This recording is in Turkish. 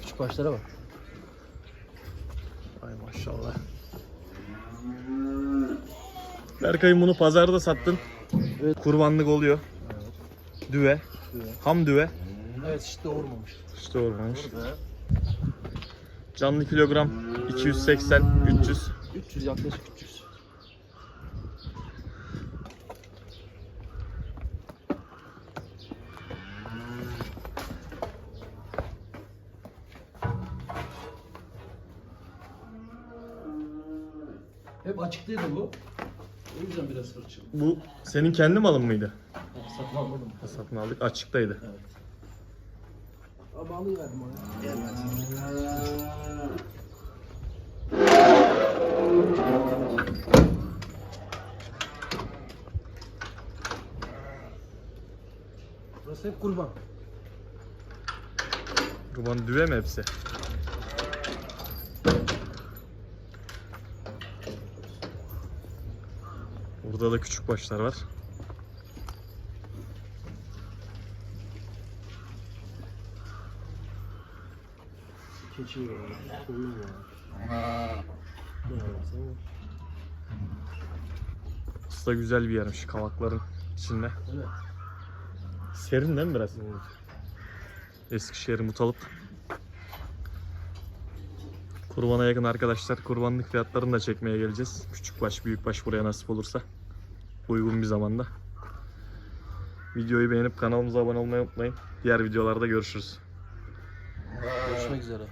Küçük başlara bak. Ay maşallah. Berkay'ım bunu pazarda sattın. Evet. Kurbanlık oluyor. Düve. Düve. Ham düve. Evet işte doğurmamış. İşte olmamış. Canlı kilogram 280 300. 300 yaklaşık 300. Hep açıktaydı bu. O yüzden biraz fırçalı. Bu senin kendi malın mıydı? Satın almadım. Satın aldık. Açıktaydı. Ama alıverdim onu. Gelmez. Burası hep kurban. Kurban düve mi hepsi? Burada da küçük başlar var. Keçi var, koyun var. Ne varsa var. Burası da güzel bir yermiş kavakların içinde. Öyle. Serin değil mi biraz? Eskişehir Mutalıp. Kurbana yakın arkadaşlar kurbanlık fiyatlarını da çekmeye geleceğiz. Küçük baş, büyük baş buraya nasip olursa. Uygun bir zamanda. Videoyu beğenip kanalımıza abone olmayı unutmayın. Diğer videolarda görüşürüz. Görüşmek üzere.